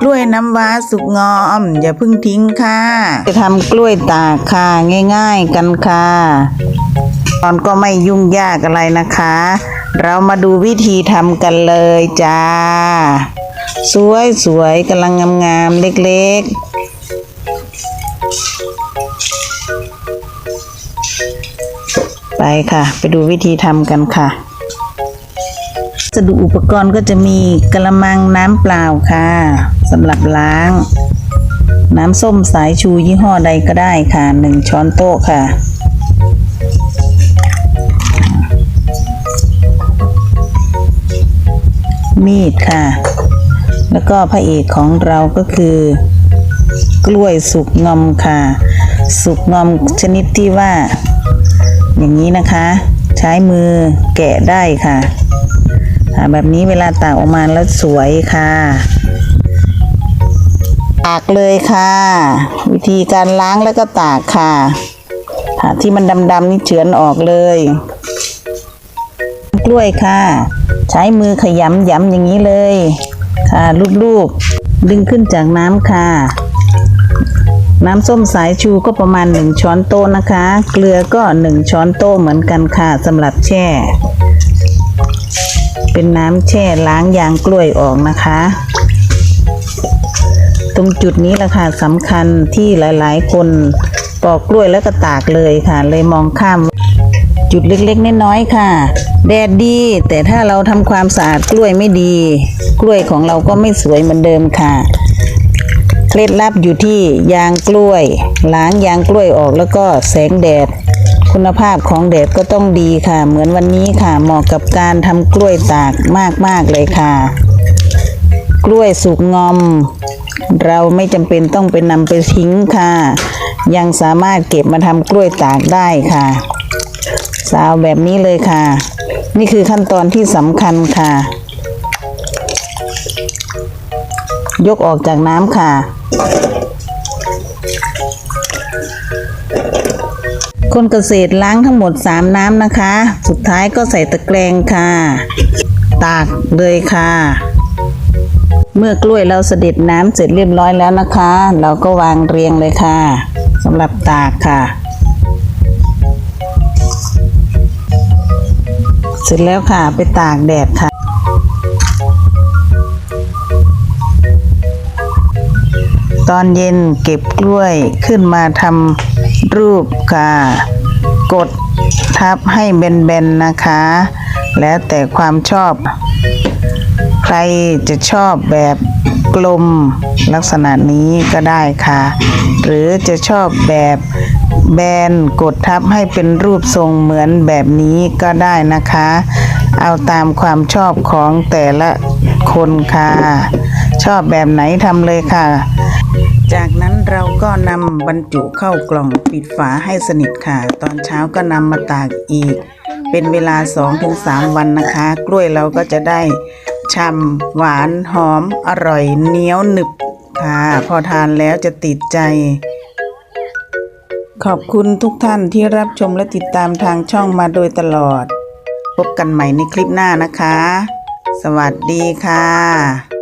กล้วยน้ำว้าสุกงอม อย่าเพิ่งทิ้งค่ะ จะทำกล้วยตากค่ะง่าย ๆกันค่ะตอนก็ไม่ยุ่งยากอะไรนะคะ เรามาดูวิธีทำกันเลยจ้า สวยสวยๆกำลังงามๆเล็กๆ ไปค่ะ ไปดูวิธีทำกันค่ะ สดุอุปกรณ์ก็จะมีกระมังน้ำเปล่าค่ะสำหรับล้าง น้ำส้มสายชูยี่ห้อใดก็ได้ค่ะหนึ่งช้อนโต๊ะค่ะ มีดค่ะ แล้วก็พระเอกของเราก็คือกล้วยสุกงอมค่ะ สุกงอมชนิดที่ว่า อย่างนี้นะคะ ใช้มือแกะได้ค่ะ ค่ะแบบนี้เวลาตากออกมาแล้วสวยค่ะตากเลยค่ะ วิธีการล้างแล้วก็ตากค่ะค่ะ ที่มันดำๆนี่เฉือนออกเลย กล้วยค่ะ ใช้มือขยำยำอย่างนี้เลย ค่ะลูบๆดึงขึ้นจากน้ำค่ะ น้ำส้มสายชูก็ประมาณ 1 ช้อนโต๊ะนะคะ เกลือก็ 1 ช้อนโต๊ะเหมือนกันค่ะสำหรับแช่ เป็นน้ำแช่ล้างยางกล้วยออกนะคะ ตรงจุดนี้แหละค่ะสำคัญที่หลายๆ คนปอกกล้วยแล้วก็ตากเลยค่ะ เลยมองข้ามจุดเล็กๆ น้อยๆ ค่ะ แดดดี แต่ถ้าเราทำความสะอาดกล้วยไม่ดี กล้วยของเราก็ไม่สวยเหมือนเดิมค่ะ เคล็ดลับอยู่ที่ยางกล้วย ล้างยางกล้วยออกแล้วก็แสงแดด คุณภาพของแดดก็ต้องดีค่ะ เหมือนวันนี้ค่ะ เหมาะกับการทำกล้วยตากมากๆเลยค่ะ กล้วยสุกงอม เราไม่จำเป็นต้องไปนำไปทิ้งค่ะ ยังสามารถเก็บมาทำกล้วยตากได้ค่ะ สาวแบบนี้เลยค่ะ นี่คือขั้นตอนที่สำคัญค่ะ ยกออกจากน้ำค่ะ คนเกษตรล้างทั้งหมด 3 น้ำนะคะ สุดท้ายก็ใส่ตะแกรงค่ะ ตากเลยค่ะ เมื่อกล้วยเราเสด็จน้ำเสร็จเรียบร้อยแล้วนะคะ เราก็วางเรียงเลยค่ะสำหรับตากค่ะ เสร็จแล้วค่ะไปตากแดดค่ะตอนเย็นเก็บกล้วยขึ้นมาทำ รูปค่ะ กดทับให้เบนๆนะคะ แล้วแต่ความชอบ ใครจะชอบแบบกลมลักษณะนี้ก็ได้ค่ะ หรือจะชอบแบบแบนกดทับให้เป็นรูปทรงเหมือนแบบนี้ก็ได้นะคะ เอาตามความชอบของแต่ละคนค่ะ ชอบแบบไหนทำเลยค่ะ จากนั้นเราก็นำบรรจุเข้ากล่องปิดฝาให้สนิทค่ะ ตอนเช้าก็นำมาตากอีก เป็นเวลา 2-3 วันนะคะ กล้วยเราก็จะได้ฉ่ำหวานหอมอร่อยเหนียวหนึบค่ะ พอทานแล้วจะติดใจ ขอบคุณทุกท่านที่รับชมและติดตามทางช่องมาโดยตลอด พบกันใหม่ในคลิปหน้านะคะ สวัสดีค่ะ